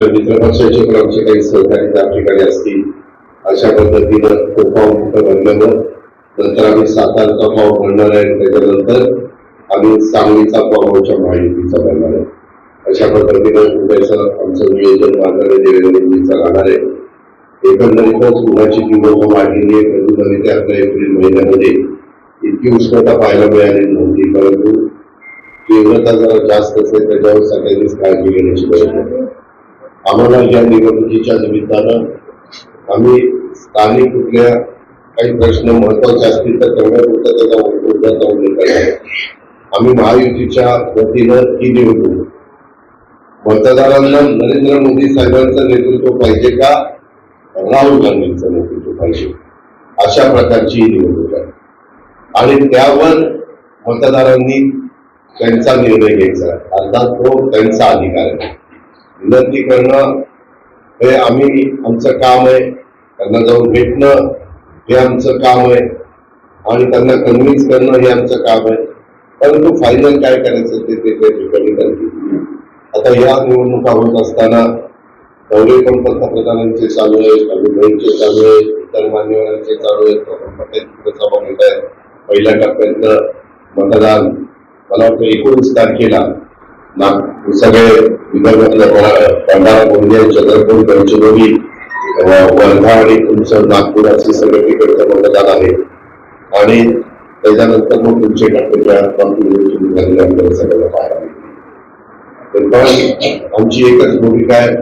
मित्रपक्षाचे पण आमचे काही सहकारी त्या ठिकाणी असतील अशा पद्धतीनं तो फॉर्म कुठं बनलेलं नंतर आम्ही सातारचा फॉर्म भरणार आहे त्याच्यानंतर आम्ही सांगलीचा फॉर्म आमच्या माहितीचा भरणार आहे. अशा पद्धतीनं उद्याचं आमचं नियोजन मार्गाने देवेंद्रजीचा राहणार आहे. एकंदरीतच उन्हाची किंमत वाढलेली आहे कधीमध्ये ते आपल्या एप्रिल महिन्यामध्ये इतकी उष्णता पाहायला मिळाली नव्हती परंतु तीव्रता जरा जास्त असेल त्याच्यावर सगळ्यांनीच काळजी घेण्याची गरज आहे. आम्हाला या निवडणुकीच्या निमित्तानं आम्ही स्थानिक कुठल्या काही प्रश्न महत्त्वाचे असतील तर करण्यापुरता त्याचा मुद्द्याचा उल्लेख आहे. आम्ही महायुतीच्या वतीनं ही निवडणूक मतदारांना नरेंद्र मोदी साहेबांचं नेतृत्व पाहिजे का? राहुल गांधींचं नेतृत्व पाहिजे. अशा प्रकारची ही निवडणूक आहे. आणि त्यावर मतदारांनी त्यांचा निर्णय घ्यायचा अर्थात तो त्यांचा अधिकार आहे. विनंती करणं हे आम्ही आमचं काम आहे. त्यांना जाऊन भेटणं हे आमचं काम आहे. आणि त्यांना कन्व्हिन्स करणं हे आमचं काम आहे. परंतु फायनल काय करायचं ते ते त्या ठिकाणी करतील आता या निवडणुका होत असताना दौरे पण पंतप्रधानांचे चालू आहेत अभिनयचे चालू आहेत इतर मान्यवरांचे चालू आहेत. सभा पहिल्या टप्प्यातलं मतदान मला वाटतं एकोणीस तारखेला सगळे विदर्भातल्या भंडारा गोंदिया चंद्रपूर गडचिरोली वर्धा आणि तुमचं नागपुराचे सगळे तिकडचं मतदान आहे आणि त्याच्यानंतर मग तुमचे टप्प्याच्या सगळ्यांना पाहायला पण आमची एकच भूमिका आहे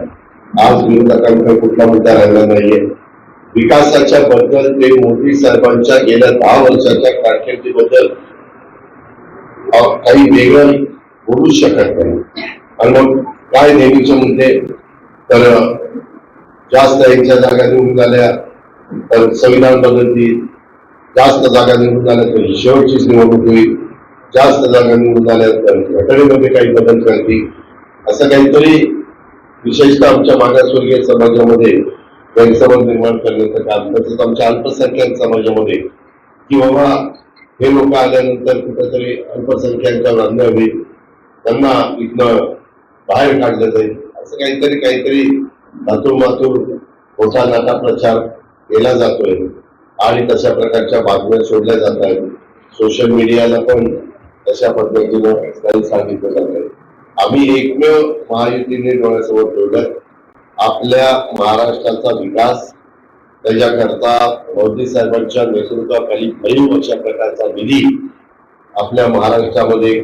आज विरोधकांकडे कुठला मुद्दा राहिला नाहीये. विकासाच्या बद्दल ते मोदी साहेबांच्या गेल्या दहा वर्षाच्या कारकिर्दीबद्दल काही वेगळं बोलूच शकत नाही. आणि मग काय नेहमीचे मुद्दे तर जास्त यांच्या जागा निवडून झाल्या तर संविधान बदलतील. जास्त जागा निवडून झाल्या तर शेवटचीच निवडणूक होईल. जास्त जागा निवडून झाल्या तर घटनेमध्ये काही बदल करतील. असं काहीतरी विशेषतः आमच्या मागासवर्गीय समाजामध्ये गैरसमज निर्माण करण्याचं काम तसंच आमच्या अल्पसंख्याक समाजामध्ये की बाबा हे लोक आल्यानंतर कुठेतरी अल्पसंख्याकांवर अन्याय होईल त्यांना इथनं बाहेर काढलं जाईल. असं काहीतरी काहीतरी धातूर मातूर मोठा नाटा प्रचार केला जातोय. आणि तशा प्रकारच्या बातम्या सोडल्या जात आहेत. सोशल मीडियाला पण तशा पद्धतीनं काही सांगितलं जात आहे आम्ही एकमेव महायुतीने डोळ्यासमोर ठेवलं आपल्या महाराष्ट्राचा विकास त्याच्याकरता मोदी साहेबांच्या नेतृत्वाखाली भरीव अशा प्रकारचा निधी आपल्या महाराष्ट्रामध्ये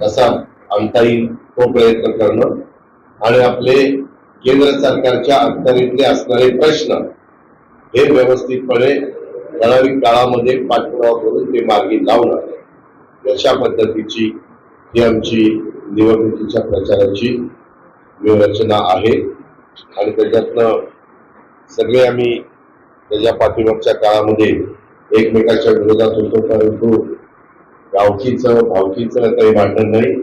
कसा आणता येईल तो प्रयत्न करणं आणि आपले केंद्र सरकारच्या अखत्यारीतले असणारे प्रश्न हे व्यवस्थितपणे ठराविक काळामध्ये पाठपुरावा करून ते मार्गी लावणं अशा पद्धतीची ही आमची निवडणुकीच्या प्रचाराची रचना आहे. आणि त्याच्यातनं सगळे आम्ही त्याच्या पाठीमागच्या काळामध्ये एकमेकाच्या विरोधात होतो परंतु गावकीचं भावकीचं काही भांडण नाही.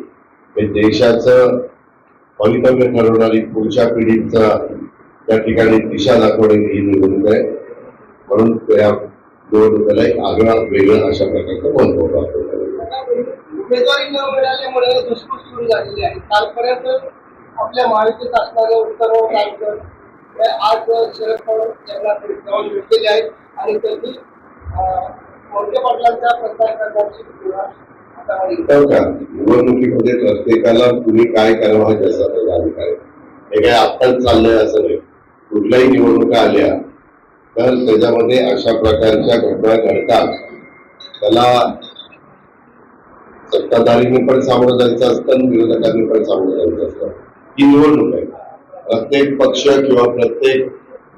देशाचं भवितव्य ठरवणारी पुढच्या पिढीचा त्या ठिकाणी दिशा दाखवणारी ही निवडणूक आहे. म्हणून त्या निवडणुकीला एक आगळा वेगळा अशा प्रकारचं महत्त्व प्राप्त झालं उमेदवारी न मिळाल्यामुळे धुसफूस सुरू झालेली आहे. कालपर्यंत आपल्या महायुतीत असणारे उत्तर नायकर हे आज शरद पवार यांना जाऊन भेटलेले आहेत. आणि त्यांनी मोठे पाटलांचा प्रचार करण्याची तर का निवडणुकीमध्ये प्रत्येकाला तुम्ही काय करावं हा त्याचा अधिकार हे काय आत्ताच चाललंय असं नाही. कुठल्याही निवडणुका आल्या तर त्याच्यामध्ये अशा प्रकारच्या घटना घडतात. त्याला सत्ताधारीने पण सामोरं जायचं असतं आणि विरोधकांनी पण सामोरं जायचं असतं. ही निवडणूक आहे. प्रत्येक पक्ष किंवा प्रत्येक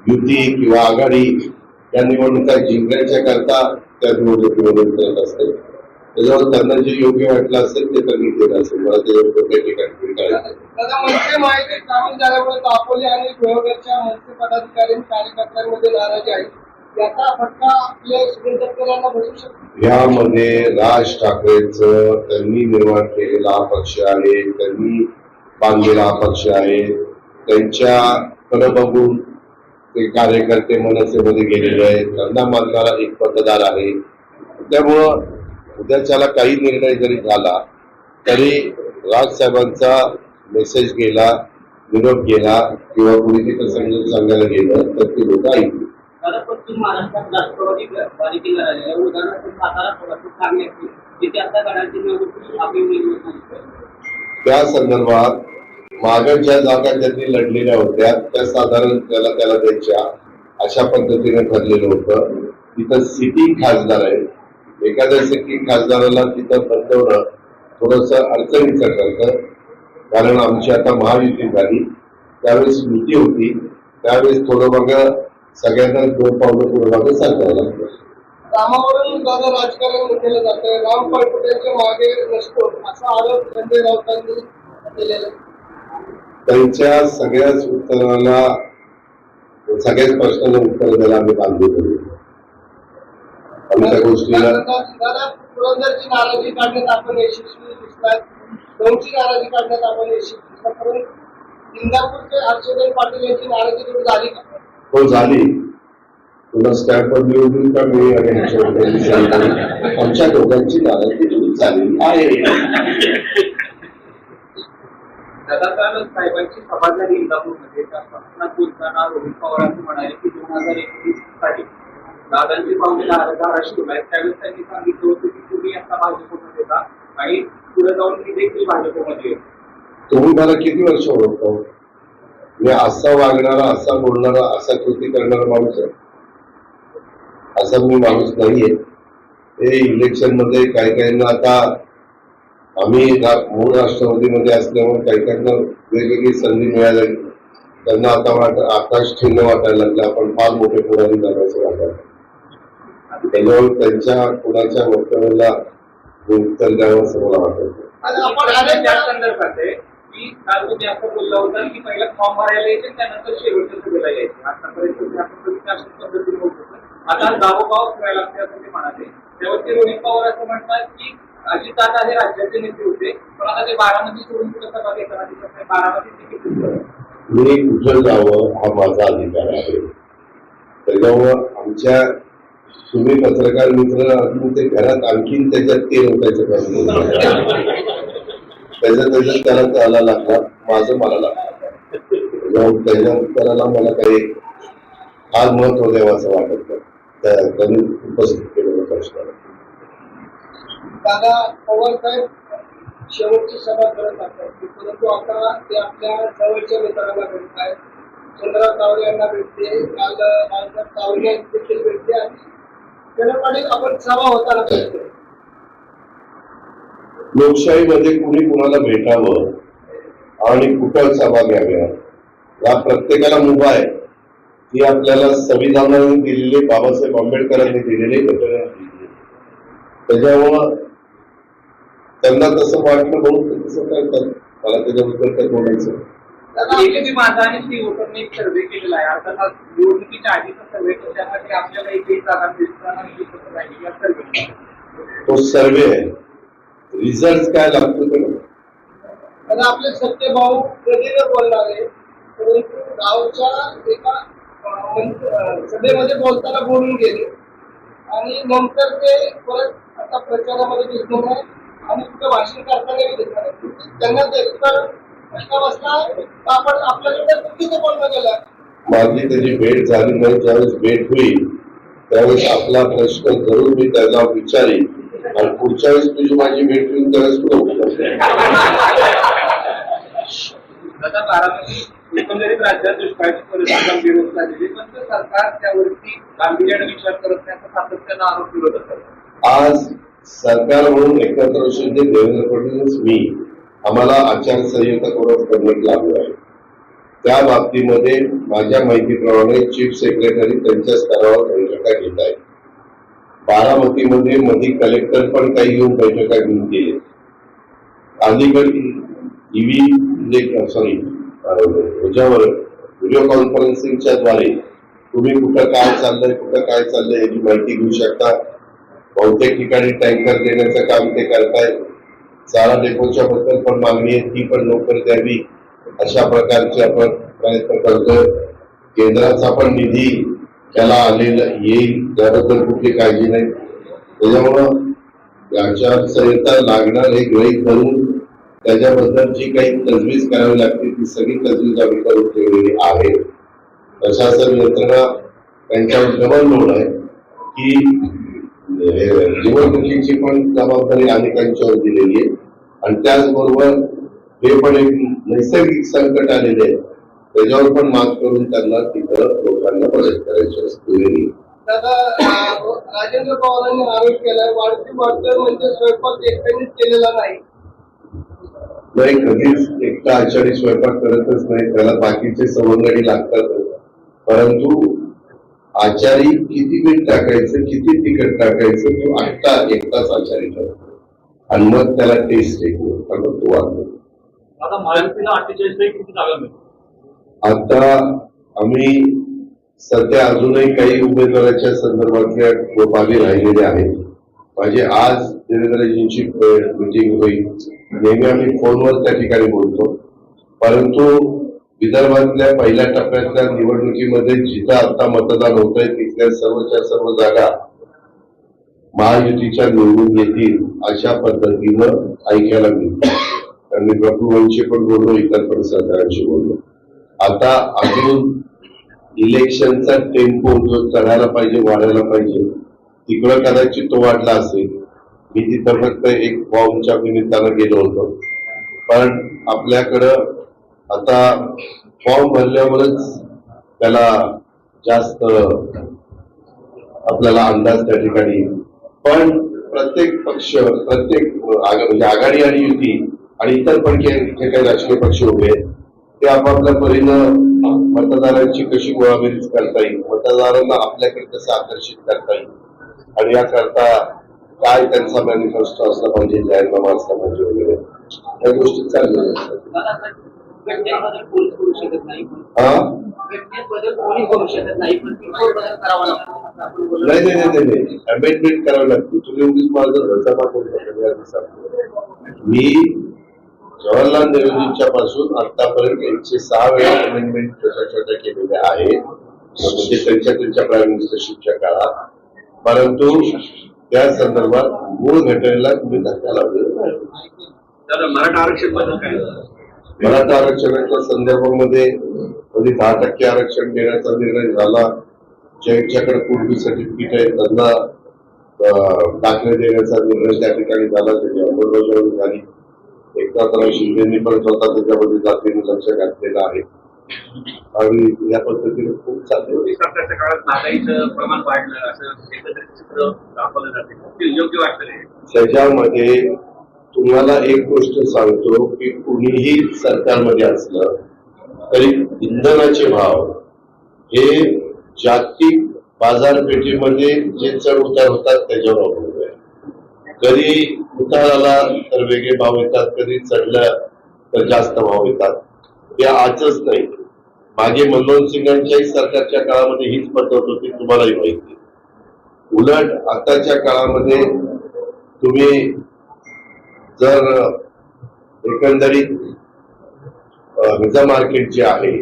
युती किंवा आघाडी या निवडणुका जिंकण्याच्या करता त्या निवडणुकीमध्ये करत असते. त्याच्यावर त्यांना जे योग्य वाटलं असेल ते त्यांनी केलं असेल. मला ते योग्य त्या ठिकाणी माहिती झाल्यामुळे दापोली आणि पदाधिकारी कार्यकर्त्यांमध्ये नाराजी आहे. यामध्ये राज ठाकरेंचं त्यांनी निर्माण केलेला हा पक्ष आहे त्यांनी बांधलेला पक्ष आहे. त्यांच्याकडे बघून ते कार्यकर्ते मनसेमध्ये गेलेले आहेत. त्यांना मानणारा एक मतदार आहे. त्यामुळं उद्याच्याला काही निर्णय जरी झाला तरी राज साहेबांचा मेसेज गेला निरोप केला किंवा कुणी तिथं समजून सांगायला गेलं तर ती लोक ऐकली. त्या संदर्भात मागं ज्या जागा त्यांनी लढलेल्या होत्या त्या साधारण त्याला त्याला द्यायच्या अशा पद्धतीने ठरलेलं होतं. तिथं सिटी खासदार आहे एखाद्या सिटी खासदाराला तिथं बसवणं थोडस अडचणीचं ठरतं. कारण आमची आता महायुती झाली. त्यावेळेस युती होती. त्यावेळेस थोडं बघा सगळ्यांना दोन पावलं पुढे मागे सांगावं लागतं. दादा राजकारण केलं जातं. राम पाटपुट्यांच्या मागे नसतो. असा आरोप संजय राऊतांनी केलेला. आहे. त्यांच्या सगळ्याच उत्तराला सगळ्याच प्रश्नाला उत्तर द्यायला आम्ही बांधलो करू आमच्या गोष्टीला पुरंदरची नाराजी काढण्यात आपण यशस्वी दिसतात दोनची नाराजी काढण्यात आपण यशस्वी दिसतात परंतु इंदापूरचे हर्षवर्धन पाटील यांची नाराजी दूर झाली का? हो झाली. तुला स्टॅम्पवर लिहून देईल का मी आणि ह्याच्यावर sign करू? आमच्या दोघांची नाराजी दूर झालेली आहे. दादा काल साहेबांची सभा झाली इंदापूरमध्ये. त्या बोलताना रोहित पवार असं म्हणाले की दोन हजार एकवीससाठी दादांची पावले धाराशिवला आहेत त्यावेळेस त्यांनी सांगितलं होतं की तुम्ही आता भाजपमध्ये येता आणि पुढे जाऊन ती देखील भाजपमध्ये तुम्ही मला किती वर्ष ओळखतो? मी असा वागणारा असा बोलणारा असा कृती करणारा माणूस आहे. असा मी माणूस नाहीये हे इलेक्शनमध्ये काही काहींना आता आम्ही मूळ राष्ट्रवादीमध्ये असल्यामुळे काही काहींना वेगवेगळी संधी मिळाली. त्यांना आता वाट आकाश ठिन्न वाटायला लागलं. आपण फार मोठे पुराणी झालो वाटायला त्याच्यावर त्यांच्या कुणाच्या वक्तव्याला उत्तर द्यावं असं मला वाटत. की काल तुम्ही असं बोलला होता की पहिला फॉर्म भरायला यायचे त्यानंतर शेवटच्या सभेला यायचे. आतापर्यंत तुम्ही आपण बघितलं अशाच पद्धतीने होत होतं. आता गावोगाव फिरायला लागते असं ते म्हणाले. त्यावरती रोहित पवार असं म्हणतात की हे राज्याचे नेते होते पण आता ते बारामती सोडून कुठं सभा घेताना दिसत नाही. बारामती तिकीट दिसतं. मी कुठं जावं हा माझा अधिकार आहे. त्याच्यामुळं आमच्या तुम्ही पत्रकार मित्र अजून ते घरात आणखीन त्याच्यात ते होतायचं काम करू त्याच्यात त्याला त्याला लागला माझं मला लागलं त्याच्या उत्तराला मला काही फार महत्त्व द्यावं असं वाटत त्यांनी उपस्थित केलेलं प्रश्न दादा पवार साहेब शेवटची सभा करत असतात. परंतु आता ते आपल्या जवळच्या मित्राला भेटत आहेत चंद्रा तावरे यांना भेटते काल बाळासाहेब देखील भेटते आणि शरद आपण सभा होताना लोकशाहीमध्ये कुणी कुणाला भेटावं आणि कुठं सभा घ्याव्या या प्रत्येकाला मुभा आहे. ती आपल्याला संविधानाने दिलेली बाबासाहेब आंबेडकरांनी दिलेली घटना त्याच्यामुळं त्यांना तसं वाटलं म्हणून तसं करतात मला त्याच्याबद्दल काही बोलायचं एबीपी माझा आणि सीओटने एक सर्वे केलेला आहे. अर्थात निवडणुकीच्या आधीचा सर्वे त्याच्यामध्ये आपल्याला जागा दिसत नाही. या सर्वे तो सर्वे रिझल्ट काय लागतो ते दादा आपले सत्य भाऊ कधीने बोलणारे परंतु गावच्या एका सभेमध्ये बोलताना बोलून गेले. आणि नंतर ते परत आता प्रचारामध्ये दिसणार नाही आणि कुठं भाषण करताना दिसणार नाही त्यांना तर माझी त्याची भेट झाली नाही ज्यावेळेस भेट होईल त्यावेळेस आपला प्रश्न जरूर मी त्याला विचारीन. आणि पुढच्या वेळेस तुझी माझी भेट होईल त्यावेळेस तुला एकंदरीत राज्यात दुष्काळाची परिस्थिती पण सरकार त्यावरती गांभीर्याने विचार करत नाही असा सातत्यानं आरोप विरोध असतात आज सरकार म्हणून एकत्र शिंदे देवेंद्र फडणवीस मी आम्हाला आचारसंहिता कडून करण्यात लागू आहे. त्या बाबतीमध्ये माझ्या माहितीप्रमाणे चीफ सेक्रेटरी त्यांच्या स्तरावर बैठका घेत आहेत. बारामतीमध्ये मधी कलेक्टर पण काही घेऊन बैठका घेऊन गेले. अलीगड ईव्ही सॉरी ह्याच्यावर व्हिडिओ कॉन्फरन्सिंगच्या द्वारे तुम्ही कुठं काय चाललंय कुठं काय चाललंय याची माहिती घेऊ शकता. बहुतेक ठिकाणी टँकर देण्याचं काम ते करताय चारा डेपोच्या बद्दल पण मागणी आहे ती पण लवकर द्यावी. अशा प्रकारचे आपण प्रयत्न करतो केंद्राचा पण निधी त्याला आलेला येईल त्याबद्दल कुठली काळजी नाही. त्याच्यामुळं आचारसंहिता लागणार हे गृहीत धरून त्याच्याबद्दल जी काही तजवीज करावी लागते ती सगळी तजवीज आम्ही करून ठेवलेली आहे. प्रशासन यंत्रणा त्यांच्यावर गमन लोड आहे की निवडणुकीची पण जबाबदारी अनेकांच्यावर दिलेली आहे. आणि त्याचबरोबर हे पण एक नैसर्गिक संकट आलेले आहे. त्याच्यावर पण मात करून त्यांना तिथं लोकांना मदत करायची असते दादा राजेंद्र पवारांनी आरोप केलाय वाढती वाढतं म्हणजे स्वयंपाक एकट्यानेच केलेला नाही. नाही कधीच एकटा आचारी स्वयंपाक करतच नाही. त्याला बाकीचे सवंगडी लागतात परंतु आचारी किती मीठ टाकायचं किती तिखट टाकायचं तो एकटा एकटाच आचारी ठरतो आणि मग त्याला टेस्ट येतो तो आता आम्ही सध्या अजूनही काही उमेदवाराच्या संदर्भातल्या बाबी राहिलेल्या आहेत. माझे आज देवेंद्रजींची मिटिंग होईल. नेहमी आम्ही फोनवर त्या ठिकाणी बोलतो. परंतु विदर्भातल्या पहिल्या टप्प्यातल्या निवडणुकीमध्ये जिथं आता मतदान होत आहे तिथल्या सर्वच्या सर्व जागा महायुतीच्या निवडून येतील अशा पद्धतीनं ऐकायला मिळतं. कारण मी प्रभूवंशी पण बोललो इतर पण सरकारांशी बोललो. आता अजून इलेक्शनचा टेम्पो जो चढायला पाहिजे वाढायला पाहिजे तिकडं कदाचित तो वाढला असेल. मी तिथं फक्त एक फॉर्मच्या निमित्तानं गेलो होतो. पण आपल्याकडं आता फॉर्म भरल्यावरच त्याला जास्त आपल्याला अंदाज त्या ठिकाणी. पण प्रत्येक पक्ष प्रत्येक म्हणजे आघाडी आणि युती आणि इतर पण जे काही राजकीय पक्ष उभे आहेत ते आपापल्या परीनं मतदारांची कशी गोळाबेरीज करता येईल मतदारांना आपल्याकडे कसं आकर्षित करता येईल आणि याकरता काय त्यांचा मॅनिफेस्टो असला पाहिजे जाहीरनामा असला पाहिजे वगैरे या गोष्टी चाललेल्या असतात नाही. नाही. नाही नाही नाही नाही नाही. अमेंडमेंट करावी लागते. तुम्ही उगीच माझं करू मी जवाहरलाल नेहरूजींच्या पासून आतापर्यंत एकशे सहा वेळा अमेंडमेंट छोट्या छोट्या केलेल्या आहेत म्हणजे त्यांच्या त्यांच्या प्राईम मिनिस्टरशिपच्या काळात. परंतु त्या संदर्भात मूळ घटनेला तुम्ही धक्का लावलेला मराठा आरक्षणबद्दल काय मराठा आरक्षणाच्या संदर्भामध्ये कधी दहा टक्के आरक्षण देण्याचा निर्णय झाला ज्यांच्याकडे पूर्वी सर्टिफिकेट आहे त्यांना दाखले देण्याचा निर्णय त्या ठिकाणी झाला त्याची अंमलबजावणी झाली. एकनाथराव शिंदेनी पण स्वतः त्याच्यामध्ये जातीने लक्ष घातलेलं आहे. आणि या पद्धतीने खूप चालले मोदी सरकारच्या काळात महागाईचं प्रमाण वाढलं असं एकत्रित चित्र दाखवलं जाते. ते योग्य वाटतं नाही त्याच्यामध्ये तुम्हाला एक गोष्ट सांगतो की कुणीही सरकारमध्ये असलं तरी इंधनाचे भाव हे जागतिक बाजारपेठेमध्ये जे चढ उतार होतात त्याच्यावर अवलंबून आहे. कधी उतार आला तर वेगळे भाव येतात कधी चढलं तर जास्त भाव येतात. ते आजच नाही. मागे मनमोहन सिंगांच्याही सरकारच्या काळामध्ये हीच पद्धत होती तुम्हालाही माहिती उलट आताच्या काळामध्ये तुम्ही जर एकंदरीत विजा मार्केट जे आहे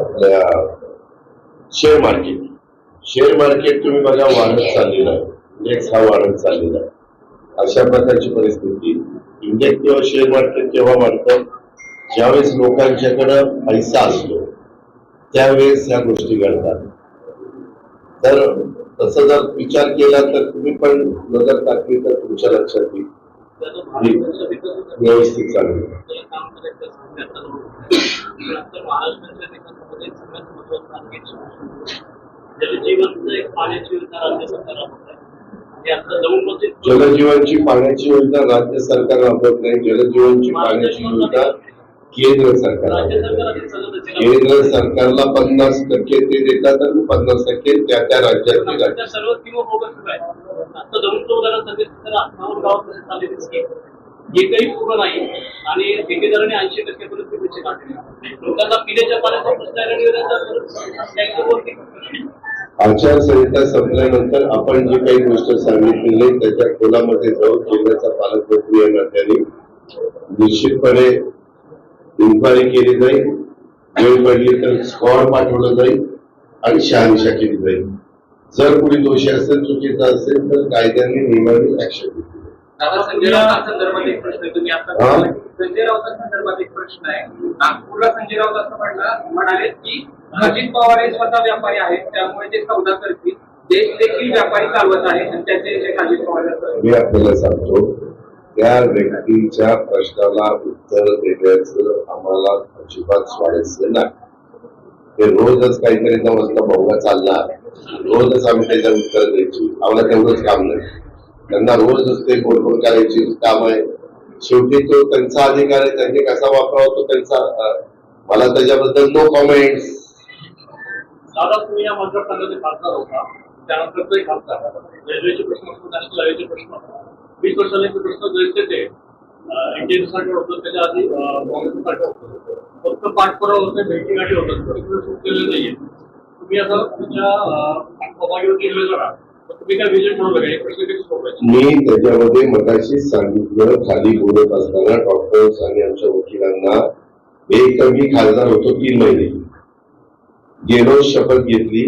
आपल्या शेअर मार्केट शेअर मार्केट तुम्ही बघा वाढत चाललेलं आहे. इंडेक्स हा वाढत चाललेला आहे. अशा प्रकारची परिस्थिती. इंडेक्स किंवा शेअर मार्केट केव्हा वाढतं ज्यावेळेस लोकांच्याकडं पैसा असतो त्यावेळेस ह्या गोष्टी घडतात. तर तसं जर विचार केला तर तुम्ही पण नजर टाकली तर तुमच्या लक्षात येईल. व्यवस्थित चालेल योजना राज्य जलजीवनची पाण्याची योजना राज्य सरकार राबवत नाही. जलजीवनची पाण्याची योजना केंद्र सरकार. केंद्र सरकारला पन्नास टक्के ते देतात आणि पन्नास टक्के त्या त्या राज्यातले त्या राज्य सर्व किंवा बोगस आहे. आता धरून उदाहरण सांगितलं तर अठ्ठावन्न गावात चाललेली स्कीम हे काही पूर्ण नाही. आणि ठेकेदाराने ऐंशी टक्क्यापर्यंत पैसे काढले. लोकांना पिण्याच्या पाण्याचा प्रश्न आचारसंहिता संपल्यानंतर आपण जी काही गोष्ट सांगितलेली त्याच्या खोलामध्ये जाऊन जिल्ह्याचा पालकमंत्री या नात्याने निश्चितपणे इन्क्वायरी केली जाईल वेळ पडली तर स्कॉड पाठवलं जाईल आणि शहानिशा केली जाईल जर कुणी दोषी असेल चुकीचा असेल तर कायद्याने नियमाने ऍक्शन घेतली संजय राऊतांसंदर्भात एक प्रश्न आहे. तुम्ही आता राऊतांसंदर्भात एक प्रश्न आहे नागपूरला संजय राऊत असं म्हणला म्हणाले की अजित पवार हे स्वतः व्यापारी आहेत त्यामुळे ते सौदा करतील देश देखील व्यापारी चालवत आहे आणि त्याचे जे अजित पवार. मी आपल्याला सांगतो त्या व्यक्तीच्या प्रश्नाला उत्तर देण्याचं आम्हाला अजिबात स्वारस्य नाही. ते रोजच काहीतरी नऊ वाजता बहुगा चालला रोजच आम्ही त्याच्या उत्तर द्यायची. आम्हाला तेवढंच काम नाही. त्यांना रोजच ते बोलबोल करायची. काम आहे शेवटी तो त्यांचा अधिकार आहे. त्यांनी कसा वापरावा तो त्यांचा मला त्याच्याबद्दल नो कॉमेंट्स दादा तुम्ही या मतदारसंघाचे खासदार होता. त्यानंतर तो खासदार रेल्वेचे प्रश्न नॅशनल हायवेचे प्रश्न वीस वर्षाला प्रश्न प्रश्न जैसे ते इंडियनसाठी होतं त्याच्या आधी काँग्रेससाठी होतं. फक्त पाठपुरावा होते भेटीगाठी होतात. तिकडे सुरू केलेलं नाहीये. तुम्ही आता तुमच्या सभागेवरती गेले जरा तुम्ही काय विजय ठरवलं का? प्रश्न मी त्याच्यामध्ये मगाशी सांगितलं खाली बोलत असताना डॉक्टर्स आणि आमच्या वकिलांना एक तर मी खासदार होतो तीन महिने गेलो शपथ घेतली.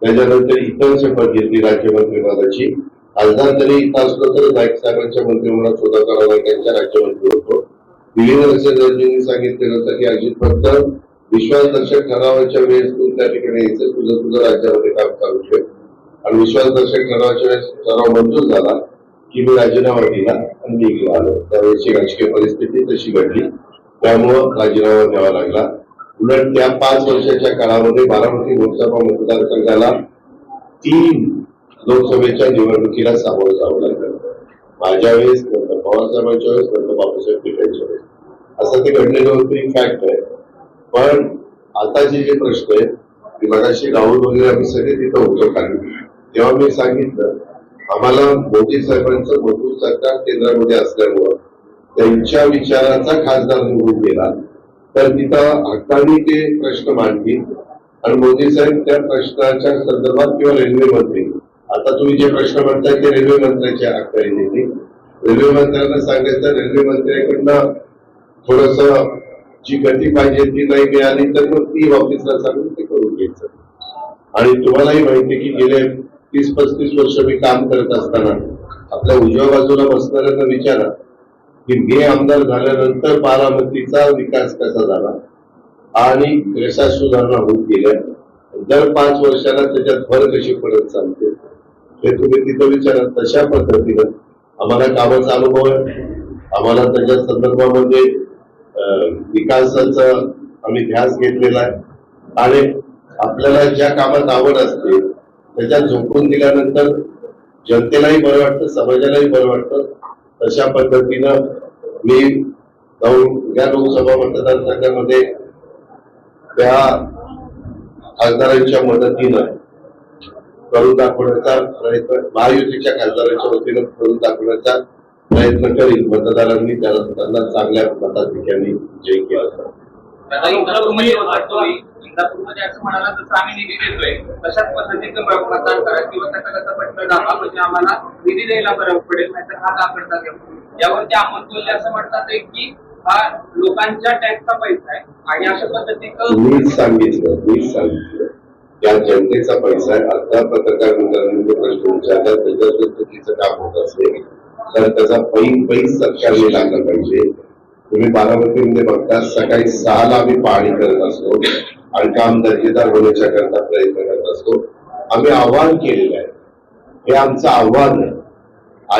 त्याच्यानंतर इतर शपथ घेतली राज्यमंत्री पदाची खासदार तरी इथं असलो तर नाईक साहेबांच्या मंत्रिमंडळात सुधाकर नाईकांच्या राज्यमंत्री होतो. दिलीप रचनाजींनी सांगितलेलं होतं की अजित फक्त विश्वासदर्शक ठरावाच्या वेळेस तू त्या ठिकाणी यायचं तुझं तुझं राज्यामध्ये काम चालू ठेव. आणि विश्वासदर्शक ठरावाच्या वेळेस ठराव मंजूर झाला की मी राजीनामा दिला आणि मी इकडे आलो. त्यावेळेची राजकीय परिस्थिती तशी घडली. त्यामुळं राजीनामा द्यावा लागला. उलट त्या पाच वर्षाच्या काळामध्ये बारामती लोकसभा मतदारसंघाला तीन लोकसभेच्या निवडणुकीला सामोरं जावं लागलं माझ्या वेळेस नंतर पवारसाहेबांच्या वेळेस नंतर बाबासाहेब टिकायच्या वेळेस. असं ते घडलेलं होतं एक फॅक्ट आहे. पण आताचे जे प्रश्न आहेत ते मगाशी राहुल वगैरे आम्ही सगळे तिथं होतो काढले तेव्हा मी सांगितलं आम्हाला मोदी साहेबांचं मजबूत सरकार केंद्रामध्ये असल्यामुळं त्यांच्या विचाराचा खासदार निवडून गेला. तर तिथं हक्कानी ते प्रश्न मांडतील. आणि मोदी साहेब त्या प्रश्नाच्या संदर्भात किंवा रेल्वे आता तुम्ही जे प्रश्न म्हणताय ते रेल्वे मंत्र्याच्या अखत्यारी देतील रेल्वे मंत्र्यांना सांगायचं रेल्वे मंत्र्याकडनं थोडस जी गती पाहिजे ती नाही मिळाली तर मग ती ऑफिसला सांगून ते करून घ्यायचं. आणि तुम्हालाही माहिती की गेले तीस पस्तीस वर्ष मी काम करत असताना आपल्या उजव्या बाजूला बसणाऱ्यांना विचारा की मी आमदार झाल्यानंतर बारामतीचा विकास कसा झाला? आणि कशा सुधारणा होत गेल्या? दर पाच वर्षाला त्याच्यात भर कशी पडत चालते? हे तुम्ही तिथं विचारा तशा पद्धतीनं आम्हाला कामाचा अनुभव आहे. आम्हाला त्याच्या संदर्भामध्ये विकासाचा आम्ही ध्यास घेतलेला आहे. आणि आपल्याला ज्या कामात आवड असते त्याच्यात झोपून दिल्यानंतर जनतेलाही बरं वाटतं समाजालाही बरं वाटतं. तशा पद्धतीनं मी जाऊन या लोकसभा मतदारसंघामध्ये त्या खासदारांच्या मदतीनं करून दाखवण्याचा प्रयत्न महायुतीच्या खासदारांच्या वतीनं करून दाखवण्याचा प्रयत्न करीन मतदारांनी त्याला त्यांना चांगल्या मताधिक्याने विजयी केला. असं म्हणाला जसं आम्ही निधी देतोय. तशाच पद्धतीचं मतदान करा किंवा त्याचा दाखवा म्हणजे आम्हाला निधी द्यायला बरं पडेल नाहीतर हा यावरती कोल्हे असं म्हणतात की हा लोकांच्या टॅक्सचा पैसा आहे आणि अशा पद्धतीचं मीच सांगितलं मीच सांगितलं. या जनतेचा पैसा आहे. अर्धा पत्रकार मित्रांनी प्रश्न विचारला त्याच्यात जर चुकीचं काम होत असेल तर त्याचा पैन पैस सरकारने लागला पाहिजे. तुम्ही बारामतीमध्ये बघता सकाळी सहाला आम्ही पाहणी करत असतो आणि काम दर्जेदार होण्याच्या करता प्रयत्न करत असतो. आम्ही आव्हान केलेलं आहे. हे आमचं आव्हान आहे.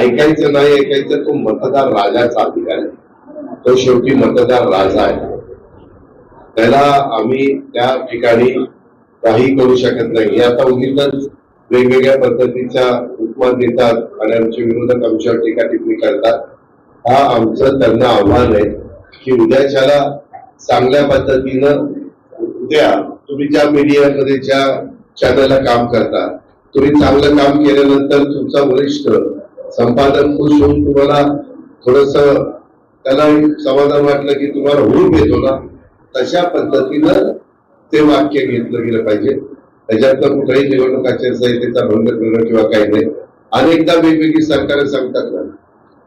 ऐकायचं नाही ऐकायचं तो मतदार राजाचा अधिकार आहे. तो शेवटी मतदार राजा आहे. त्याला आम्ही त्या ठिकाणी काही करू शकत नाही. आता उगीच वेगवेगळ्या पद्धतीच्या उपमा देतात आणि आमचे विरोधक आमच्यावर टीका टिप्पणी करतात. हा आमचं त्यांना आव्हान आहे की उद्याच्याला चांगल्या पद्धतीनं उद्या तुम्ही ज्या मीडियामध्ये ज्या चॅनलला काम करता तुम्ही चांगलं काम केल्यानंतर तुमचा वरिष्ठ संपादन खुश होऊन तुम्हाला थोडस त्याला समाधान वाटलं की तुम्हाला होऊन घेतो ना तशा पद्धतीनं ते वाक्य घेतलं गेलं पाहिजे. त्याच्यातलं कुठल्याही निवडणूक आचारसंहितेचा भंग करणं किंवा काही नाही. अनेकदा वेगवेगळी सरकार सांगतात ना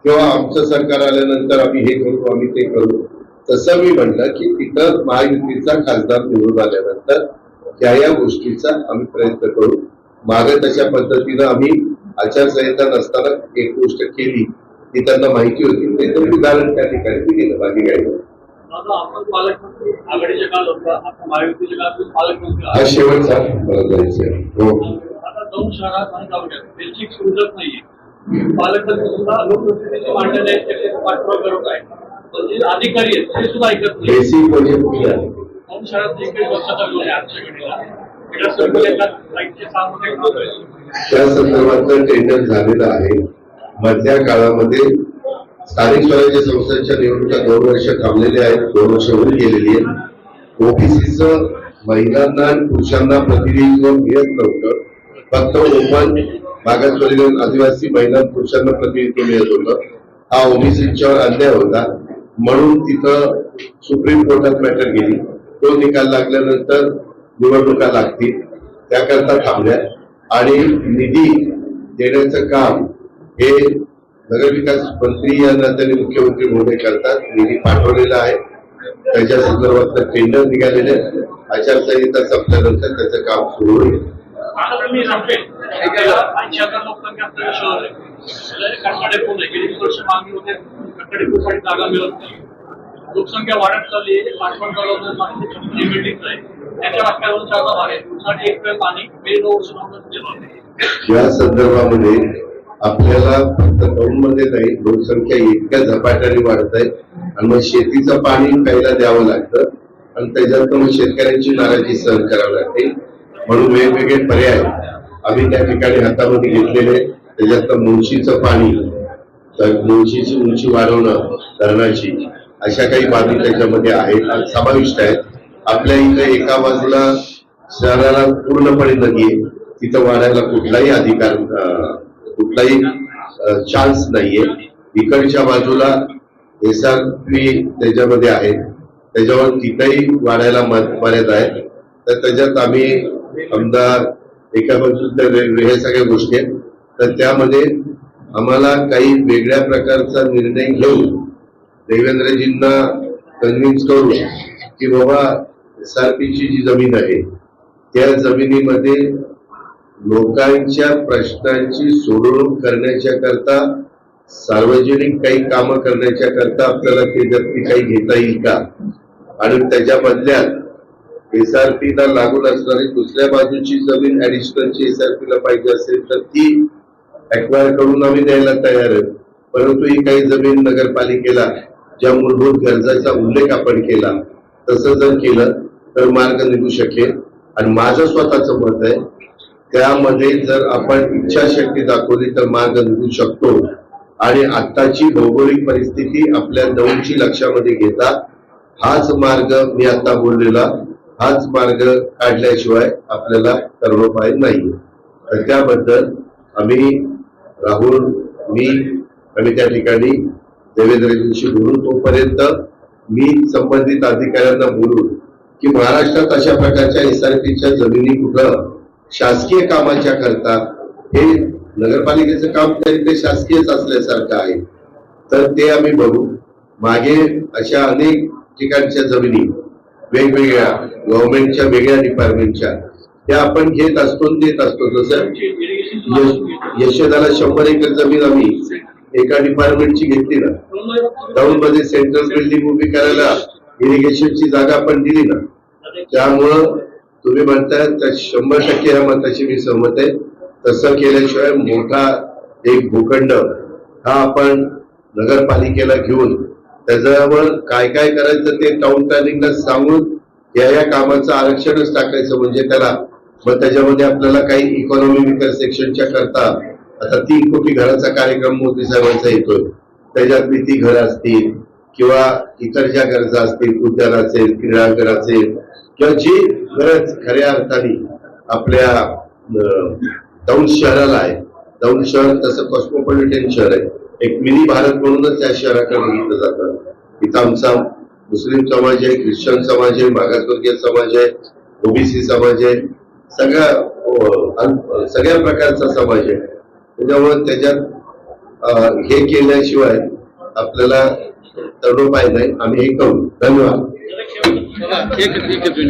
किंवा आमचं सरकार आल्यानंतर आम्ही हे करू आम्ही ते करू. तसं मी म्हणलं की तिथं महायुतीचा खासदार निवडून आल्यानंतर या या गोष्टीचा आम्ही प्रयत्न करू. मागे तशा पद्धतीनं आम्ही आचारसंहिता नसताना एक गोष्ट केली ती त्यांना माहिती होती. ते तर उदाहरण त्या ठिकाणी दिलं बाकी काही हा आहात. शेवटचा मला जायचं हो. आता दोन शहरात आणि तालुक्यात त्यांची सुविधाच नाहीये. पालकमंत्री सुद्धा लोकप्रतिनिधी मांडलेले आहेत त्याचे पाठपुरावा करत आहे पण जे अधिकारी आहेत ते सुद्धा ऐकत नाही. म्हणजे दोन शहरात घडीला. आहे. त्या संदर्भातलं टेंडर झालेलं आहे. मधल्या काळामध्ये स्थानिक स्वराज्य संस्थांच्या निवडणुका दोन वर्ष थांबलेल्या आहेत दोन वर्ष होऊन गेलेली आहेत. ओबीसीचं महिलांना आणि पुरुषांना प्रतिनिधित्व मिळत नव्हतं. फक्त ओपन मागासवर्गीय आदिवासी महिला पुरुषांना प्रतिनिधित्व मिळत होतं. हा ओबीसीच्यावर अन्याय होता. म्हणून तिथं सुप्रीम कोर्टात मॅटर गेली तो निकाल लागल्यानंतर निवडणुका लागतील. त्याकरता थांबल्या. आणि निधी देण्याचं काम हे नगरविकास मंत्री या नात्याने मुख्यमंत्री महोदय करतात. निधी पाठवलेला आहे. त्याच्या संदर्भातलं टेंडर निघालेले आहे. आचारसंहिता संपल्यानंतर त्याचं काम सुरू होईल. लोकसंख्या वाढत चालली आहे. पाठवण त्याच्या या संदर्भामध्ये आपल्याला फक्त मध्ये नाही लोकसंख्या इतक्या झपाट्याने वाढत आहे. आणि मग शेतीचं पाणी पहिला द्यावं लागतं. आणि त्याच्यात मग शेतकऱ्यांची नाराजी सहन करावी लागते. म्हणून वेगवेगळे पर्याय आम्ही त्या ठिकाणी हातामध्ये घेतलेले त्याच्यात मुळशीचं पाणी तर मुळशीची उंची वाढवणं धरणाची अशा काही बाबी त्याच्यामध्ये आहेत. समाविष्ट आहेत. आपल्या इथं एका बाजूला शहराला पूर्णपणे नदी आहे. तिथं वाढायला कुठलाही अधिकार कुठलाही चान्स नाहीये. इकडच्या बाजूला एस आर पी त्याच्यामध्ये आहे. त्याच्यावर तिथंही वाढायला मर्यादा आहे. तर त्याच्यात आम्ही आमदार एका बाजूला हे सगळ्या गोष्टी आहेत. तर त्यामध्ये आम्हाला काही वेगळ्या प्रकारचा निर्णय घेऊन देवेंद्रजींना कन्व्हिन्स करू की बाबा एसआरपीची जी जमीन आहे त्या जमिनीमध्ये लोकांच्या प्रश्नांची सोडवणूक करण्याच्या करता सार्वजनिक काही कामं करण्याच्या करता आपल्याला ते व्यक्ती काही घेता येईल का? आणि त्याच्या बदल्यात एसआरपीला लागून असणारी दुसऱ्या बाजूची जमीन ऍडिशनलची एसआरपीला पाहिजे असेल तर ती अक्वायर करून आम्ही द्यायला तयार आहे. परंतु ही काही जमीन नगरपालिकेला ज्या मूलभूत गरजाचा उल्लेख आपण केला तसं जर केलं तर मार्ग निघू शकेल. आणि माझं स्वतःचं मत आहे त्यामध्ये जर आपण इच्छाशक्ती दाखवली तर मार्ग निघू शकतो. आणि आत्ताची भौगोलिक परिस्थिती आपल्या दौडची लक्षामध्ये घेता हाच मार्ग मी आता बोललेला हाच मार्ग काढल्याशिवाय आपल्याला तरुणोपाय नाही. तर त्याबद्दल आम्ही राहुल मी आम्ही त्या ठिकाणी देवेंद्रजींशी बोलू. तोपर्यंत मी संबंधित अधिकाऱ्यांना बोलू की महाराष्ट्रात अशा प्रकारच्या एसआरपीच्या जमिनी कुठं? शासकीय कामाच्या करता हे नगरपालिकेचं काम तरी ते शासकीयच असल्यासारखं आहे. तर ते आम्ही बघू. मागे अशा अनेक ठिकाणच्या जमिनी वेगवेगळ्या गव्हर्नमेंटच्या वेगळ्या डिपार्टमेंटच्या त्या आपण घेत असतो देत असतो. जसं यश- यशोदाला शंभर एकर जमीन आम्ही एका डिपार्टमेंटची घेतली ना. टाउनमध्ये सेंट्रल बिल्डिंग उभी करायला इरिगेशनची जागा आपण दिली ना. त्यामुळं तुम्ही म्हणताय त्या शंभर टक्के या मताशी मी सहमत आहे. तसं केल्याशिवाय मोठा एक भूखंड हा आपण नगरपालिकेला घेऊन त्याच्यावर काय काय करायचं ते टाउन प्लॅनिंगला सांगून या या कामाचं आरक्षणच टाकायचं म्हणजे त्याला मग त्याच्यामध्ये आपल्याला काही इकॉनॉमी विकास सेक्शनच्या करता आता तीन कोटी घराचा कार्यक्रम मोदी साहेबांचा येतोय. त्याच्यात किती घरं असतील किंवा इतर ज्या गरजा असतील उद्यान असेल क्रीडांगण असेल किंवा जी खरंच खऱ्या अर्थाने आपल्या दौंड शहराला आहे. दौंड शहर तसं कॉस्मोपॉलिटन शहर आहे. एक मिनी भारत म्हणूनच त्या शहराकडे बघितलं जातं. इथं आमचा मुस्लिम समाज आहे ख्रिश्चन समाज आहे मागासवर्गीय समाज आहे ओबीसी समाज आहे. सगळ्या सगळ्या प्रकारचा समाज आहे. त्याच्यामुळे त्याच्यात हे केल्याशिवाय आपल्याला तरुण पाहिजे आम्ही हे करू. धन्यवाद.